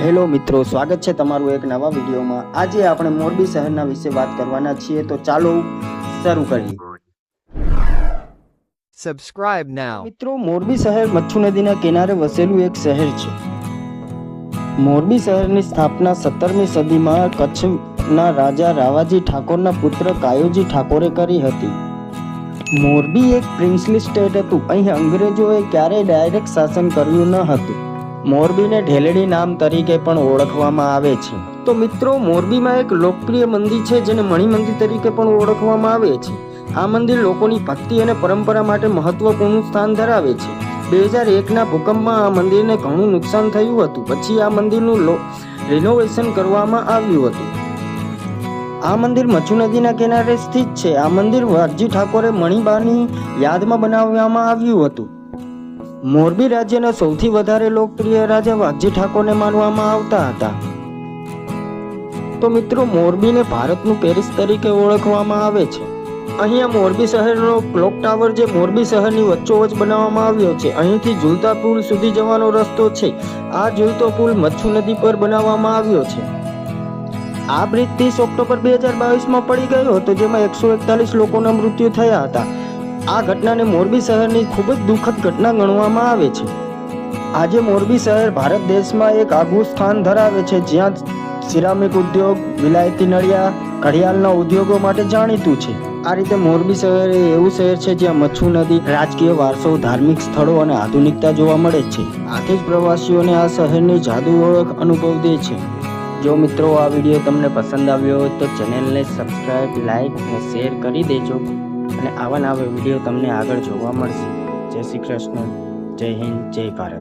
Hello મિત્રો સ્વાગત છે તમારું એક નવા વિડીયોમાં. આજે આપણે મોરબી શહેરના વિશે વાત કરવાના છીએ તો ચાલો શરૂ કરીએ. સબસ્ક્રાઇબ નાઉ મિત્રો મોરબી શહેર મચ્છુ નદીના કિનારે વસેલું એક શહેર છે. મોરબી શહેરની સ્થાપના સત્તરમી સદીમાં કચ્છના રાજા રાવાજી ઠાકોરના પુત્ર કાયોજી ઠાકોરે કરી હતી. મોરબી એક પ્રિન્સલી સ્ટેટ હતું. અહીં અંગ્રેજોએ ક્યારેય ડાયરેક્ટ શાસન કર્યું ન હતું. મોરબીને ઢેલડી નામ તરીકે પણ ઓળખવામાં આવે છે. તો મિત્રો, મોરબીમાં એક લોકપ્રિય મંદિર છે જેને મણિ મંદિર તરીકે પણ ઓળખવામાં આવે છે. આ મંદિર લોકોની ભક્તિ અને પરંપરા માટે મહત્વપૂર્ણ સ્થાન ધરાવે છે. બે હજાર એકના ભૂકંપમાં આ મંદિરને ઘણું નુકસાન થયું હતું. પછી આ મંદિરનું રિનોવેશન કરવામાં આવ્યું હતું. આ મંદિર મચ્છુ નદીના કિનારે સ્થિત છે. આ મંદિર વરજી ઠાકોરે મણિબાની યાદમાં બનાવવામાં આવ્યું હતું. મોરબી રાજ્યના સૌથી વધારે લોકપ્રિય રાજા વાઘજી ઠાકોરને માનવામાં આવતા હતા. તો મિત્રો, મોરબીને ભારતનું પેરિસ તરીકે ઓળખવામાં આવે છે. અહીંયા મોરબી શહેરનો ક્લોક ટાવર જે મોરબી શહેરની વચ્ચોવચ બનાવવામાં આવ્યો છે, અહીંથી ઝુલતા પુલ સુધી જવાનો રસ્તો છે. આ ઝુલતો પુલ મચ્છુ નદી પર બનાવવામાં આવ્યો છે. આ બ્રિજ ત્રીસ ઓક્ટોબર બે હજાર બાવીસમાં પડી ગયો હતો, જેમાં એકસો એકતાલીસ લોકોના મૃત્યુ થયા હતા. આ ઘટનાને મોરબી શહેરની ખૂબ જ દુઃખદ ઘટના ગણવામાં આવે છે. આજે મોરબી શહેર ભારત દેશમાં એક આગવું સ્થાન ધરાવે છે, જ્યાં સિરામિક ઉદ્યોગ, વિલાયતી નળિયા, ઘડિયાળના ઉદ્યોગો માટે જાણીતું છે. આ રીતે મોરબી શહેર એ એવું શહેર છે જ્યાં મચ્છુ નદી, રાજકીય વારસો, ધાર્મિક સ્થળો અને આધુનિકતા જોવા મળે છે. આથી જ પ્રવાસીઓને આ શહેરની જાદુ ઓળખ અનુભવ દે છે. જો મિત્રો, આ વીડિયો તમને પસંદ આવ્યો હોય તો ચેનલને સબસ્ક્રાઈબ લાઈક અને શેર કરી દેજો. અને આવા નવા વીડિયો તમને આગળ જોવા મળશે. જય શ્રી કૃષ્ણ. જય હિન્દ. જય ભારત.